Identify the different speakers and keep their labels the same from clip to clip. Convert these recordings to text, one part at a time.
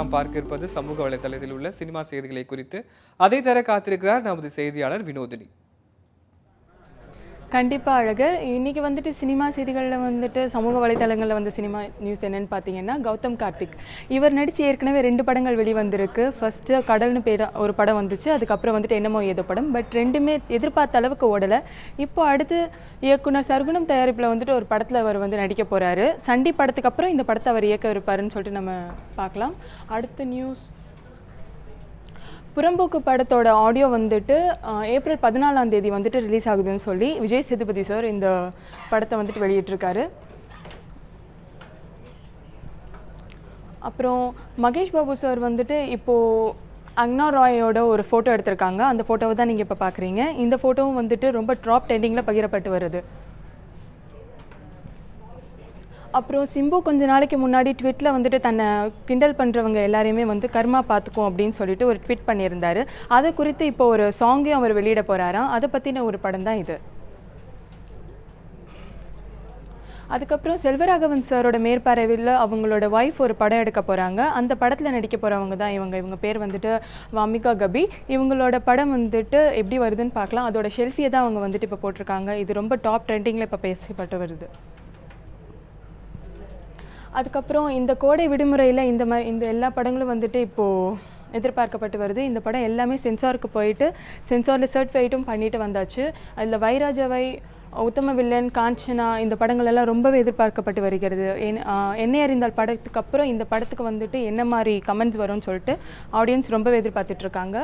Speaker 1: நாம் பார்க்க இருப்பது சமூக வலைதளத்தில் உள்ள சினிமா செய்திகளை குறித்து. அதை தர காத்திருக்கிறார் நமது செய்தியாளர் வினோதினி.
Speaker 2: கண்டிப்பாக அழகர் இன்றைக்கி வந்துட்டு சினிமா செய்திகளில் வந்துட்டு சமூக வலைத்தளங்களில் வந்து சினிமா நியூஸ் என்னென்னு பார்த்தீங்கன்னா கௌதம் கார்த்திக். இவர் நடித்து ஏற்கனவே ரெண்டு படங்கள் வெளிவந்திருக்கு. ஃபர்ஸ்ட்டு கடல்னு பேர ஒரு படம் வந்துச்சு. அதுக்கப்புறம் வந்துட்டு என்னமோ ஏதோ படம். பட் ரெண்டுமே எதிர்பார்த்த அளவுக்கு ஓடலை. இப்போ அடுத்து இயக்குனர் சர்குணம் தயாரிப்பில் வந்துட்டு ஒரு படத்தில் அவர் வந்து நடிக்க போகிறாரு சண்டி படத்துக்கு அப்புறம் இந்த படத்தை அவர் இயக்க இருப்பாருன்னு சொல்லிட்டு நம்ம பார்க்கலாம். அடுத்த நியூஸ் புறம்போக்கு படத்தோட ஆடியோ வந்துட்டு ஏப்ரல் பதினாலாம் தேதி வந்துட்டு ரிலீஸ் ஆகுதுன்னு சொல்லி விஜய் சேதுபதி சார் இந்த படத்தை வந்துட்டு வெளியிட்டிருக்காரு. அப்புறம் மகேஷ் பாபு சார் வந்துட்டு இப்போது அக்னா ராயோட ஒரு ஃபோட்டோ எடுத்திருக்காங்க. அந்த ஃபோட்டோவை தான் நீங்கள் இப்போ பார்க்குறீங்க இந்த ஃபோட்டோவும் வந்துட்டு ரொம்ப ட்ராப் ட்ரெண்டிங்கில் பகிரப்பட்டு வருது. அப்புறம் சிம்பு கொஞ்ச நாளைக்கு முன்னாடி ட்விட்டில் வந்துட்டு தன்னை கிண்டல் பண்ணுறவங்க எல்லாரையுமே வந்து கர்மா பார்த்துக்கும் அப்படின்னு சொல்லிட்டு ஒரு ட்விட் பண்ணியிருந்தாரு. அதை குறித்து இப்போ ஒரு சாங்கையும் அவர் வெளியிட போகிறாராம் அதை பற்றின ஒரு படம் தான் இது. அதுக்கப்புறம் செல்வராகவன் சாரோட மேற்பார்வையில் அவங்களோட ஒய்ஃப் ஒரு படம் எடுக்க போகிறாங்க அந்த படத்தில் நடிக்க போகிறவங்க தான் இவங்க. இவங்க பேர் வந்துட்டு வாமிகா கபி. இவங்களோட படம் வந்துட்டு எப்படி வருதுன்னு பார்க்கலாம். அதோட ஷெல்ஃபியை தான் அவங்க வந்துட்டு இப்போ போட்டிருக்காங்க. இது ரொம்ப டாப் ட்ரெண்டிங்கில் இப்போ பேசப்பட்டு வருது. அதுக்கப்புறம் இந்த கோடை விடுமுறையில் இந்த மாதிரி இந்த எல்லா படங்களும் வந்துட்டு இப்போது எதிர்பார்க்கப்பட்டு வருது. இந்த படம் எல்லாமே சென்சாருக்கு போயிட்டு சென்சாரில் சர்டிஃபைட்டும் பண்ணிட்டு வந்தாச்சு. அதில் வைராஜவை உத்தம வில்லன் காஞ்சனா இந்த படங்கள் எல்லாம் ரொம்பவே எதிர்பார்க்கப்பட்டு வருகிறது. என் என்னை அறிந்தால் படத்துக்கு அப்புறம் இந்த படத்துக்கு வந்துட்டு என்ன மாதிரி கமெண்ட்ஸ் வரும்னு சொல்லிட்டு ஆடியன்ஸ் ரொம்பவே எதிர்பார்த்துட்ருக்காங்க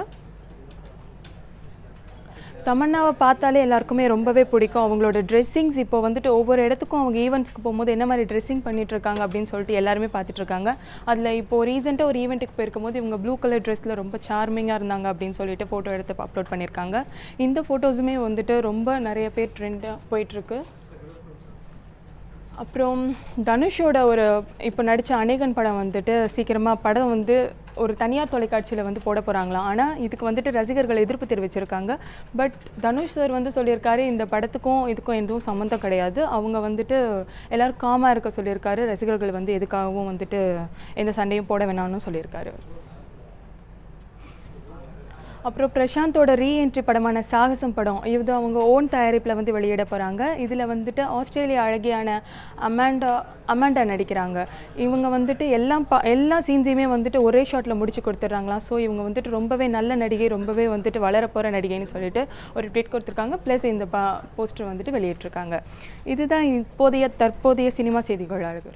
Speaker 2: தமன்னாவை பார்த்தாலே எல்லாருக்குமே ரொம்பவே பிடிக்கும். அவங்களோட ட்ரெஸ்ஸிங்ஸ் இப்போ வந்துட்டு ஒவ்வொரு இடத்துக்கும் அவங்க ஈவெண்ட்ஸ்க்கு போகும்போது என்ன மாதிரி ட்ரெஸ்ஸிங் பண்ணிட்டு இருக்காங்க அப்படின்னு சொல்லிட்டு எல்லாருமே பார்த்துட்டு இருக்காங்க. அதில் இப்போ ரீசெண்டாக ஒரு ஈவெண்ட்டுக்கு போயிருக்கும்போது இவங்க ப்ளூ கலர் ட்ரெஸ்ஸில் ரொம்ப சார்மிங்காக இருந்தாங்க அப்படின்னு சொல்லிட்டு ஃபோட்டோ எடுத்து அப்லோட் பண்ணியிருக்காங்க. இந்த ஃபோட்டோஸுமே வந்துட்டு ரொம்ப நிறைய பேர் ட்ரெண்டாக போயிட்டுருக்கு அப்புறம் தனுஷோட ஒரு இப்போ நடித்த அநேகன் படம் வந்துட்டு சீக்கிரமாக படம் வந்து ஒரு தனியார் தொலைக்காட்சியில் வந்து போட போகிறாங்களாம் ஆனால் இதுக்கு வந்துட்டு ரசிகர்கள் எதிர்ப்பு தெரிவிச்சிருக்காங்க. பட் தனுஷ் சார் வந்து சொல்லியிருக்காரு இந்த படத்துக்கும் இதுக்கும் எதுவும் சம்மந்தம் கிடையாது. அவங்க வந்துட்டு எல்லோரும் காமாக இருக்க சொல்லியிருக்காரு. ரசிகர்கள் வந்து எதுக்காகவும் வந்துட்டு எந்த சண்டையும் போட வேணாம்னு சொல்லியிருக்காரு. அப்புறம் பிரசாந்தோட ரீஎன்ட்ரி படமான சாகசம் படம் இது அவங்க ஓன் தயாரிப்பில் வந்து வெளியிட போகிறாங்க இதில் வந்துட்டு ஆஸ்திரேலியா அழகியான அமாண்டா அமாண்டா நடிக்கிறாங்க. இவங்க வந்துட்டு எல்லாம் ப எல்லா சீன்ஸையுமே வந்துட்டு ஒரே ஷாட்டில் முடிச்சு கொடுத்துட்றாங்களாம் ஸோ இவங்க வந்துட்டு ரொம்பவே நல்ல நடிகை ரொம்பவே வந்துட்டு வளரப்போகிற நடிகைன்னு சொல்லிட்டு ஒரு ட்வீட் கொடுத்துருக்காங்க. ப்ளஸ் இந்த பா போஸ்டர் வந்துட்டு வெளியிட்டிருக்காங்க. இதுதான் இப்போதைய தற்போதைய சினிமா செய்திகள் அழகு